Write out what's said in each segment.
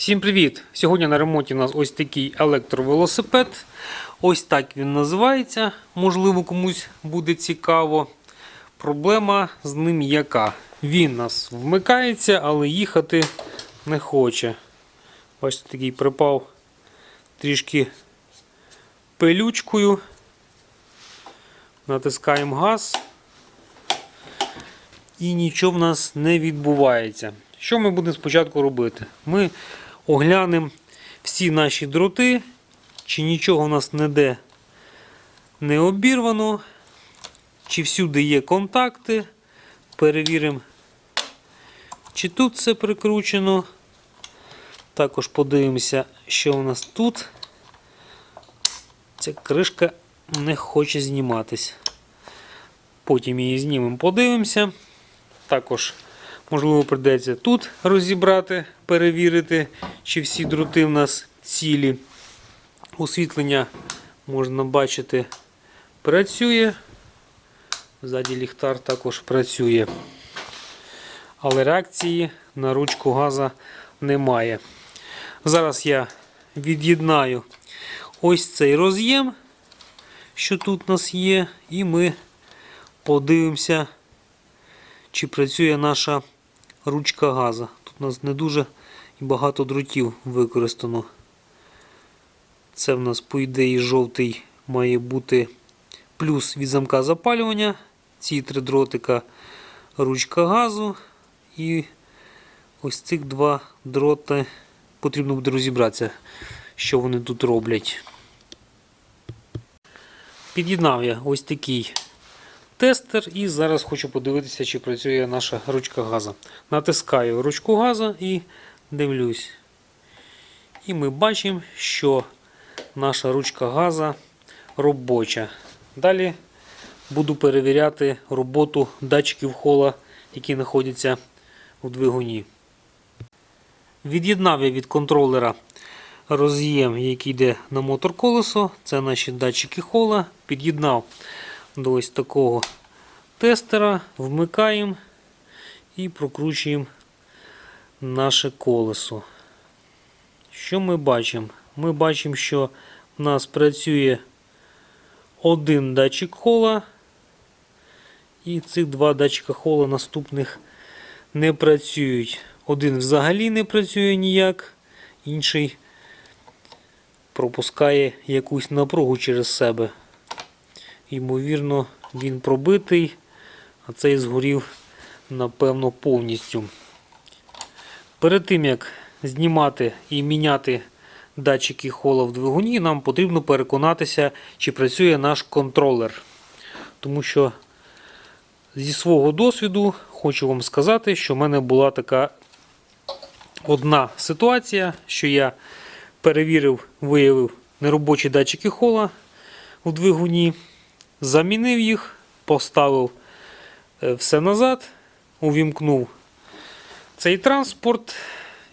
Всім привіт! Сьогодні на ремонті у нас ось такий електровелосипед. Ось так він називається. Можливо, комусь буде цікаво. Проблема з ним яка? Він нас вмикається, але їхати не хоче. Бачите, такий припав трішки пилючкою. Натискаємо газ. І нічого в нас не відбувається. Що ми будемо спочатку робити? Ми оглянемо всі наші дроти, чи нічого у нас ніде не обірвано, чи всюди є контакти. Перевіримо, чи тут все прикручено. Також подивимося, що у нас тут. Ця кришка не хоче зніматись. Потім її знімемо, подивимося. Також, можливо, придеться тут розібрати, перевірити, чи всі дроти в нас цілі. Освітлення можна бачити працює. Ззаді ліхтар також працює. Але реакції на ручку газа немає. Зараз я від'єднаю ось цей роз'єм, що тут у нас є, і ми подивимося чи працює наша ручка газа. Тут у нас не дуже багато дротів використано. Це в нас, по ідеї, жовтий має бути плюс від замка запалювання. Ці три дротика ручка газу. І ось цих два дроти потрібно буде розібратися, що вони тут роблять. Під'єднав я ось такий тестер і зараз хочу подивитися, чи працює наша ручка газа. Натискаю ручку газа і дивлюсь. І ми бачимо, що наша ручка газа робоча. Далі буду перевіряти роботу датчиків хола, які знаходяться у двигуні. Від'єднав я від контролера роз'єм, який йде на мотор колесо. Це наші датчики хола. Під'єднав до ось такого тестера, вмикаємо і прокручуємо наше колесо. Що ми бачимо? Ми бачимо, що в нас працює один датчик хола, і цих два датчика хола наступних не працюють. Один взагалі не працює ніяк, інший пропускає якусь напругу через себе. Ймовірно, він пробитий, а цей згорів, напевно, повністю. Перед тим, як знімати і міняти датчики хола в двигуні, нам потрібно переконатися, чи працює наш контролер. Тому що зі свого досвіду хочу вам сказати, що в мене була така одна ситуація, що я перевірив, виявив неробочі датчики хола у двигуні. Замінив їх, поставив е, все назад, увімкнув цей транспорт,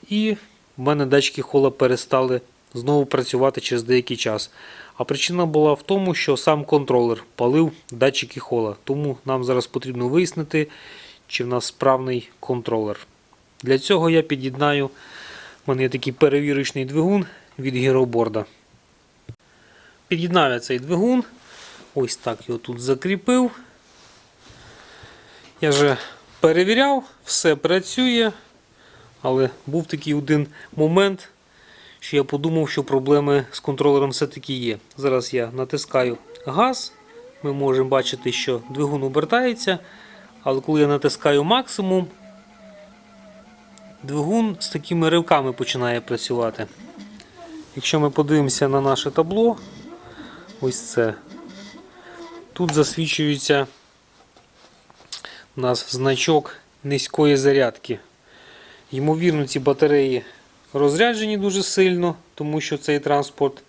і в мене датчики хола перестали знову працювати через деякий час. А причина була в тому, що сам контролер палив датчики хола. Тому нам зараз потрібно вияснити, чи в нас справний контролер. Для цього я під'єднаю. У мене є такий перевірочний двигун від гіроборда. Під'єднав я цей двигун. Ось так його тут закріпив. Я вже перевіряв, все працює. Але був такий один момент, що я подумав, що проблеми з контролером все-таки є. Зараз я натискаю газ. Ми можемо бачити, що двигун обертається. Але коли я натискаю максимум, двигун з такими ривками починає працювати. Якщо ми подивимося на наше табло, ось це. Тут засвічується у нас значок низької зарядки. Ймовірно, ці батареї розряджені дуже сильно, тому що цей транспорт,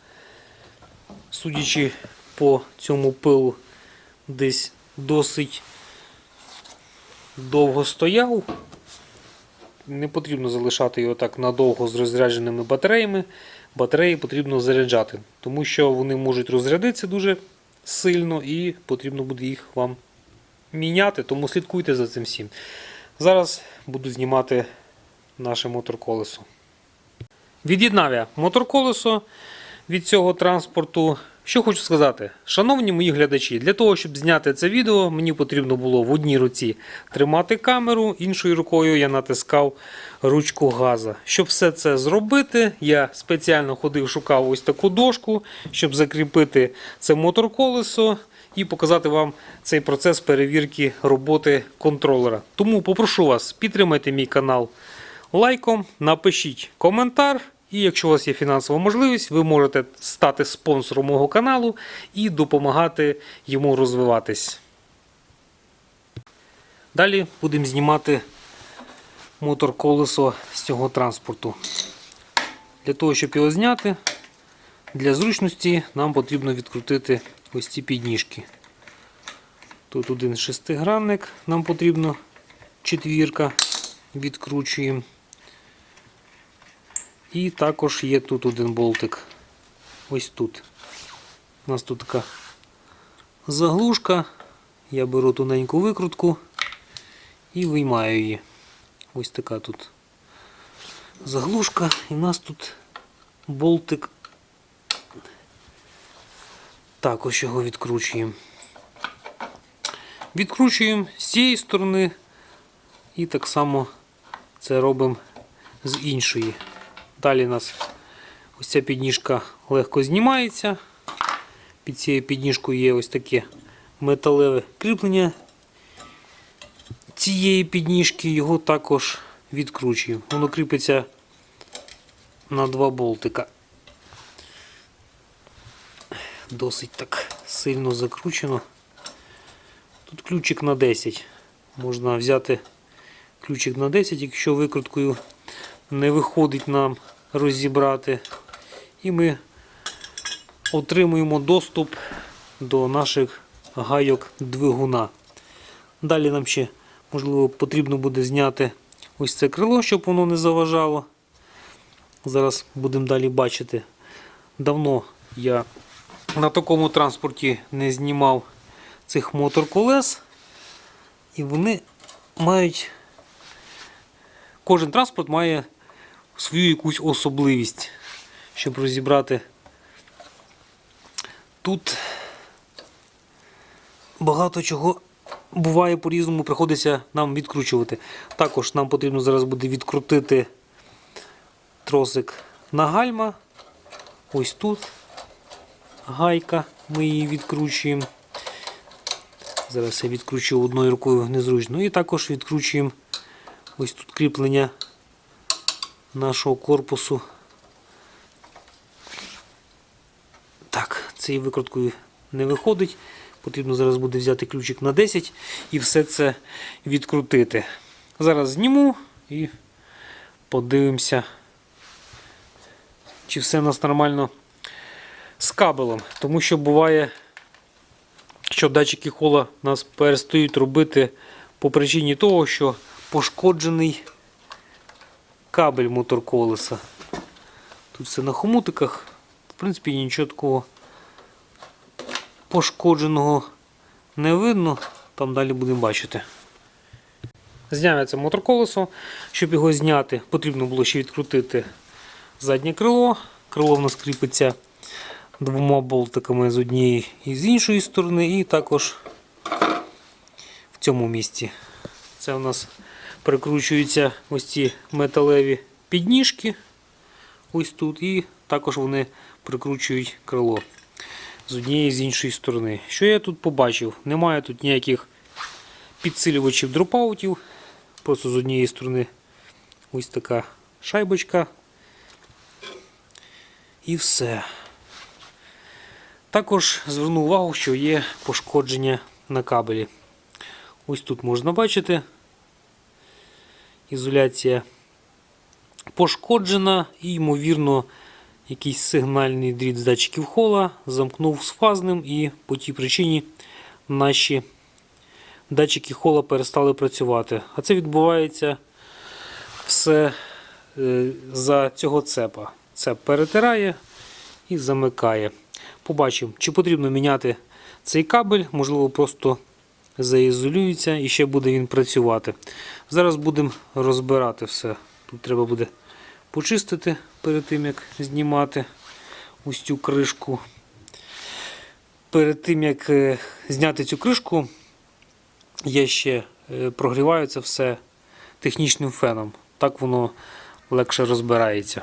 судячи по цьому пилу, десь досить довго стояв. Не потрібно залишати його так надовго з розрядженими батареями. Батареї потрібно заряджати, тому що вони можуть розрядитися дуже сильно і потрібно буде їх вам міняти, тому слідкуйте за цим всім. Зараз буду знімати наше моторколесо. Від'єднав я моторколесо від цього транспорту. Що хочу сказати, шановні мої глядачі, для того, щоб зняти це відео, мені потрібно було в одній руці тримати камеру, іншою рукою я натискав ручку газа. Щоб все це зробити, я спеціально ходив, шукав ось таку дошку, щоб закріпити це моторколесо і показати вам цей процес перевірки роботи контролера. Тому попрошу вас, підтримайте мій канал лайком, напишіть коментар. І якщо у вас є фінансова можливість, ви можете стати спонсором мого каналу і допомагати йому розвиватись. Далі будемо знімати мотор колесо з цього транспорту. Для того, щоб його зняти, для зручності нам потрібно відкрутити ось ці підніжки. Тут один шестигранник, нам потрібно четвірка, відкручуємо. І також є тут один болтик. Ось тут. У нас тут така заглушка. Я беру тоненьку викрутку і виймаю її. Ось така тут заглушка. І в нас тут болтик. Також його відкручуємо. Відкручуємо з цієї сторони і так само це робимо з іншої. Далі у нас ось ця підніжка легко знімається. Під цією підніжкою є ось таке металеве кріплення цієї підніжки, його також відкручуємо. Воно кріпиться на два болтика. Досить так сильно закручено. Тут ключик на 10. Можна взяти ключик на 10, якщо викруткою не виходить нам розібрати. І ми отримуємо доступ до наших гайок двигуна. Далі нам ще, можливо, потрібно буде зняти ось це крило, щоб воно не заважало. Зараз будемо далі бачити. Давно я на такому транспорті не знімав цих мотор-колес. І вони мають. Кожен транспорт має свою якусь особливість, щоб розібрати. Тут багато чого буває по-різному, приходиться нам відкручувати. Також нам потрібно зараз буде відкрутити тросик на гальма. Ось тут гайка, ми її відкручуємо. Зараз я відкручую одною рукою незручно. І також відкручуємо ось тут кріплення нашого корпусу. Так, цією викруткою не виходить. Потрібно зараз буде взяти ключик на 10 і все це відкрутити. Зараз зніму і подивимося, чи все у нас нормально кабелем. Тому що буває, що датчики хола нас перестають робити по причині того, що пошкоджений кабель мотор колеса. Тут все на хомутиках. В принципі, нічого такого пошкодженого не видно. Там далі будемо бачити. Зняв я це моторколесо. Щоб його зняти, потрібно було ще відкрутити заднє крило. Крило в нас кріпиться двома болтиками з однієї і з іншої сторони, і також в цьому місці. Це у нас прикручуються ось ці металеві підніжки. Ось тут, і також вони прикручують крило з однієї і з іншої сторони. Що я тут побачив? Немає тут ніяких підсилювачів дропаутів. Просто з однієї сторони ось така шайбочка. І все. Також зверну увагу, що є пошкодження на кабелі. Ось тут можна бачити. Ізоляція пошкоджена і, ймовірно, якийсь сигнальний дріт з датчиків хола замкнув з фазним і по тій причині наші датчики хола перестали працювати. А це відбувається все е, за цього цепа. Цеп перетирає і замикає. Побачимо, чи потрібно міняти цей кабель, можливо, просто заізолюється і ще буде він працювати. Зараз будемо розбирати все. Тут треба буде почистити перед тим як знімати ось цю кришку. Перед тим як е, зняти цю кришку, я ще е, прогріваю це все технічним феном. Так воно легше розбирається.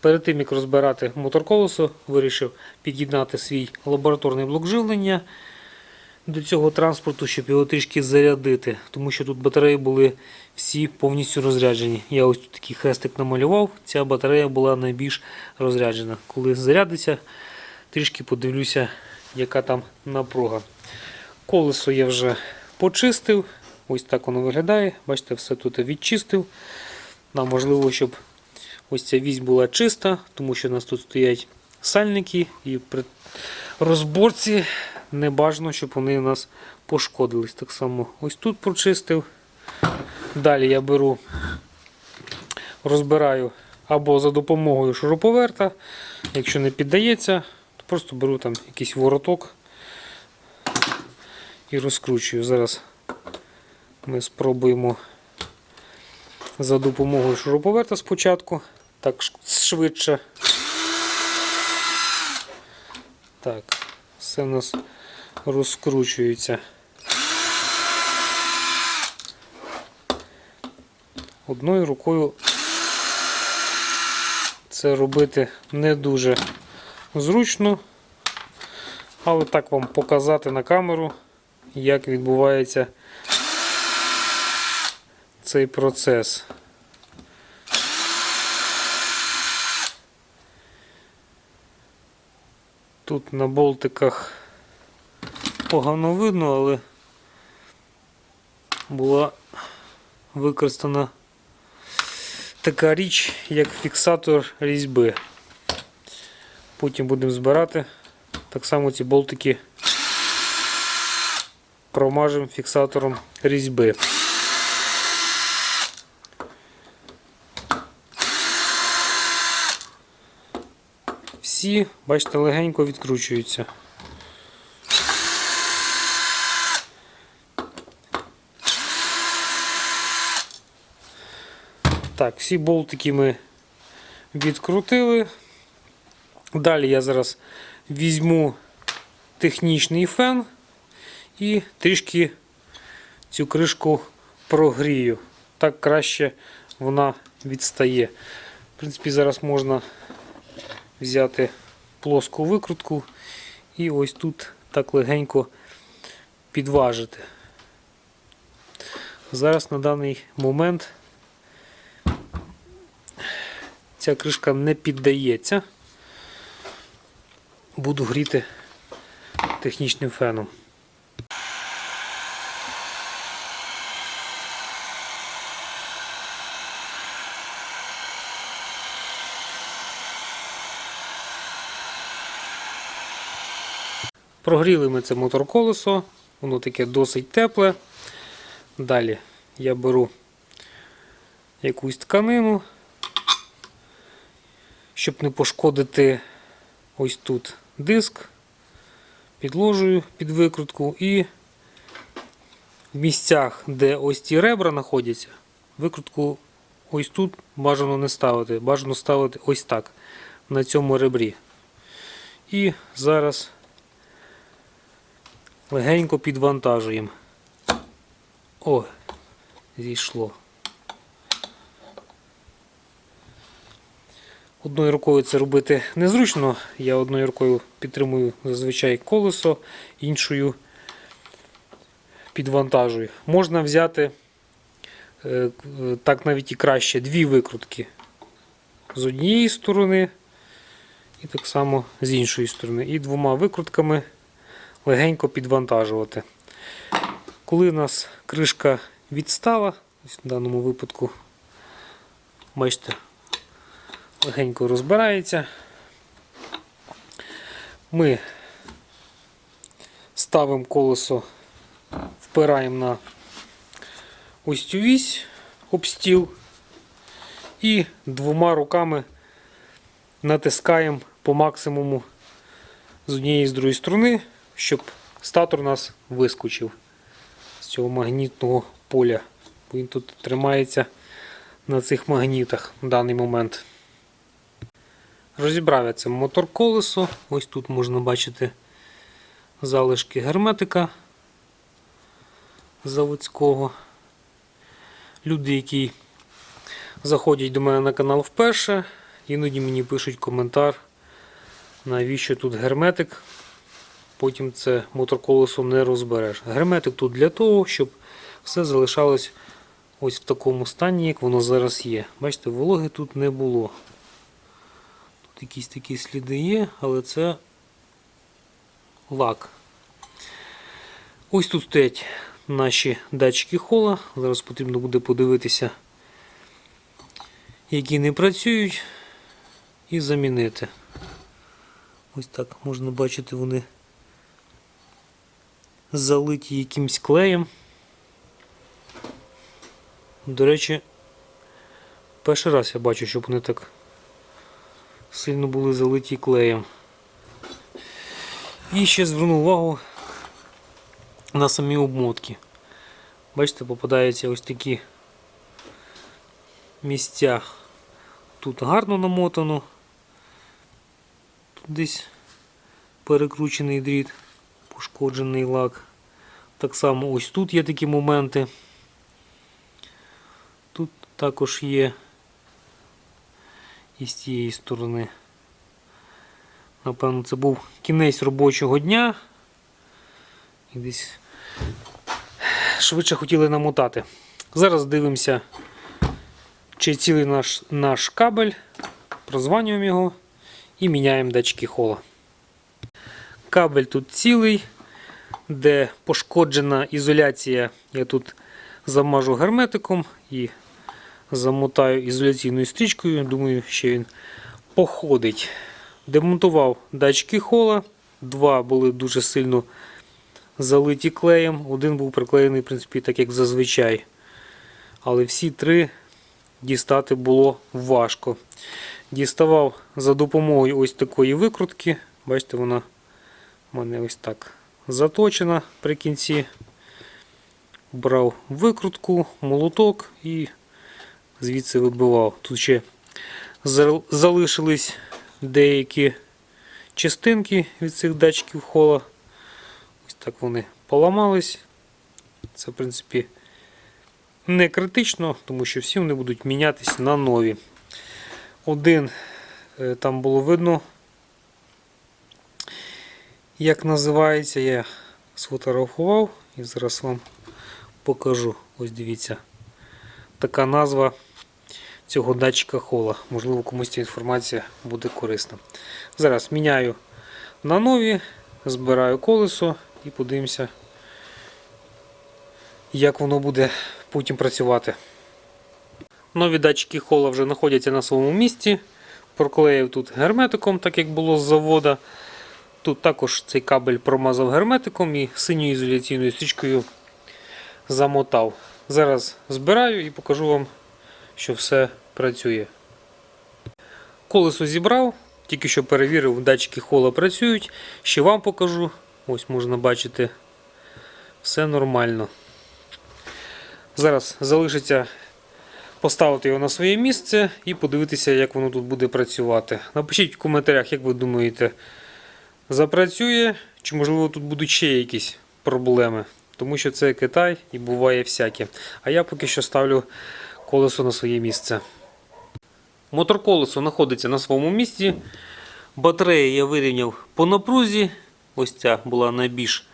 Перед тим як розбирати мотор колесо, вирішив під'єднати свій лабораторний блок живлення до цього транспорту, щоб його трішки зарядити, тому що тут батареї були всі повністю розряджені. Я ось тут такий хрестик намалював, ця батарея була найбільш розряджена. Коли зарядиться, трішки подивлюся, яка там напруга. Колесо я вже почистив. Ось так воно виглядає. Бачите, все тут відчистив. Нам важливо, щоб ось ця вісь була чиста, тому що у нас тут стоять сальники, і при розборці не бажано, щоб вони у нас пошкодились. Так само ось тут прочистив. Далі я беру, розбираю або за допомогою шуруповерта. Якщо не піддається, то просто беру там якийсь вороток і розкручую. Зараз ми спробуємо за допомогою шуруповерта спочатку. Так швидше. Так, все у нас розкручується. Одною рукою це робити не дуже зручно, але так вам показати на камеру, як відбувається цей процес. Тут на болтиках погано видно, але була використана така річ, як фіксатор різьби. Потім будемо збирати. Так само ці болтики промажемо фіксатором різьби. Всі, бачите, легенько відкручуються. Так, всі болтики ми відкрутили. Далі я зараз візьму технічний фен і трішки цю кришку прогрію. Так краще вона відстає. В принципі, зараз можна взяти плоску викрутку і ось тут так легенько підважити. Зараз на даний момент ця кришка не піддається. Буду гріти технічним феном. Прогріли ми це мотор-колесо, воно таке досить тепле. Далі я беру якусь тканину, щоб не пошкодити ось тут диск, підложую під викрутку і в місцях, де ось ці ребра знаходяться, викрутку ось тут бажано не ставити. Бажано ставити ось так, на цьому ребрі. І зараз легенько підвантажуємо. О, зійшло. Одною рукою це робити незручно. Я одною рукою підтримую зазвичай колесо, іншою підвантажую. Можна взяти е, так навіть і краще дві викрутки з однієї сторони і так само з іншої сторони. І двома викрутками легенько підвантажувати. Коли у нас кришка відстала, в даному випадку, бачите, легенько розбирається, ми ставимо колесо, впираємо на ось цю вісь об стіл і двома руками натискаємо по максимуму з однієї і з другої сторони, щоб статор нас вискочив з цього магнітного поля. Він тут тримається на цих магнітах в даний момент. Розібрав я це мотор колесо. Ось тут можна бачити залишки герметика заводського. Люди, які заходять до мене на канал вперше, іноді мені пишуть коментар, навіщо тут герметик. Потім це моторколесо не розбереш. Герметик тут для того, щоб все залишалось ось в такому стані, як воно зараз є. Бачите, вологи тут не було. Тут якісь такі сліди є, але це лак. Ось тут стоять наші датчики хола. Зараз потрібно буде подивитися, які не працюють, і замінити. Ось так можна бачити, вони залиті якимсь клеєм. До речі, перший раз я бачу, щоб вони так сильно були залиті клеєм. І ще зверну увагу на самі обмотки. Бачите, попадаються ось такі місця. Тут гарно намотано, тут десь перекручений дріт, пошкоджений лак. Так само ось тут є такі моменти. Тут також є і з цієї сторони. Напевно, це був кінець робочого дня. І десь швидше хотіли намотати. Зараз дивимося, чи цілий наш, наш кабель. Прозванюємо його і міняємо датчики хола. Кабель тут цілий, де пошкоджена ізоляція. Я тут замажу герметиком і замотаю ізоляційною стрічкою. Думаю, що він походить. Демонтував датчики хола. Два були дуже сильно залиті клеєм. Один був приклеєний, в принципі, так як зазвичай. Але всі три дістати було важко. Діставав за допомогою ось такої викрутки. Бачите, вона в мене ось так заточена при кінці. Брав викрутку, молоток і звідси вибивав. Тут ще залишились деякі частинки від цих датчиків хола. Ось так вони поламались. Це, в принципі, не критично, тому що всі вони будуть мінятися на нові. Один е, там було видно, як називається, я сфотографував і зараз вам покажу. Ось дивіться. Така назва цього датчика хола. Можливо, комусь ця інформація буде корисна. Зараз міняю на нові, збираю колесо і подивимося, як воно буде потім працювати. Нові датчики хола вже знаходяться на своєму місці. Проклеїв тут герметиком, так як було з завода. Тут також цей кабель промазав герметиком і синьою ізоляційною стрічкою замотав. Зараз збираю і покажу вам, що все працює. Колесо зібрав, тільки що перевірив, датчики хола працюють. Ще вам покажу. Ось можна бачити, все нормально. Зараз залишиться поставити його на своє місце і подивитися, як воно тут буде працювати. Напишіть в коментарях, як ви думаєте, запрацює, чи можливо тут будуть ще якісь проблеми. Тому що це Китай і буває всяке. А я поки що ставлю колесо на своє місце. Мотор колесо знаходиться на своєму місці. Батареї я вирівняв по напрузі. Ось ця була найбільш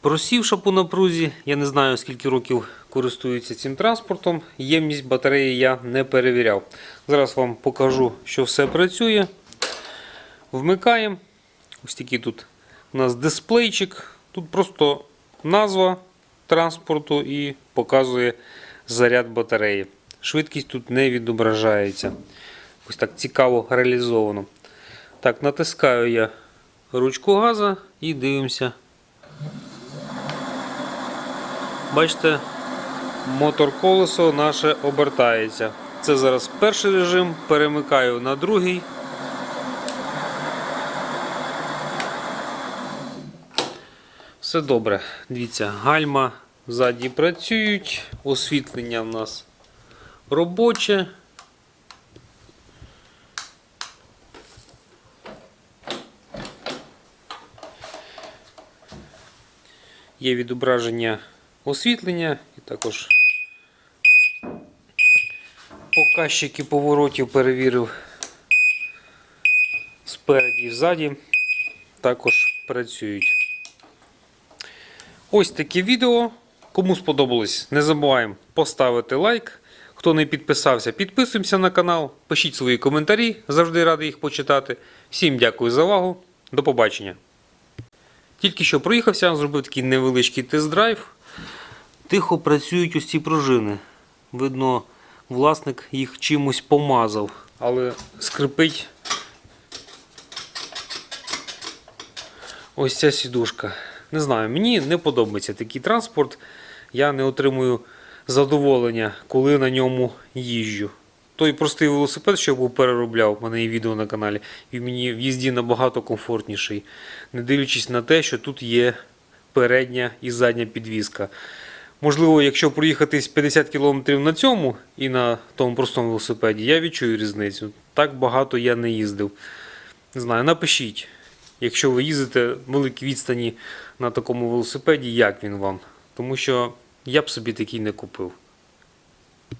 просівша по напрузі. Я не знаю, скільки років користуються цим транспортом. Ємність батареї я не перевіряв. Зараз вам покажу, що все працює. Вмикаємо. Ось такий тут у нас дисплейчик. Тут просто назва транспорту і показує заряд батареї. Швидкість тут не відображається. Ось так цікаво реалізовано. Так, натискаю я ручку газа і дивимося. Бачите, мотор колесо наше обертається. Це зараз перший режим, перемикаю на другий. Все добре. Дивіться, гальма ззаді працюють, освітлення в нас робоче. Є відображення освітлення і також показчики поворотів перевірив спереді і ззаді, також працюють. Ось таке відео. Кому сподобалось, не забуваємо поставити лайк. Хто не підписався, підписуємося на канал, пишіть свої коментарі, завжди радий їх почитати. Всім дякую за увагу. До побачення. Тільки що проїхався, зробив такий невеличкий тест-драйв. Тихо працюють ось ці пружини. Видно, власник їх чимось помазав, але скрипить ось ця сідушка. Не знаю, мені не подобається такий транспорт. Я не отримую задоволення, коли на ньому їжджу. Той простий велосипед, що я був переробляв, в мене є відео на каналі, він мені в їзді набагато комфортніший, не дивлячись на те, що тут є передня і задня підвіска. Можливо, якщо проїхатись 50 км на цьому і на тому простому велосипеді, я відчую різницю. Так багато я не їздив. Не знаю, напишіть, якщо ви їздите великі відстані на такому велосипеді, як він вам. Тому що я б собі такий не купив.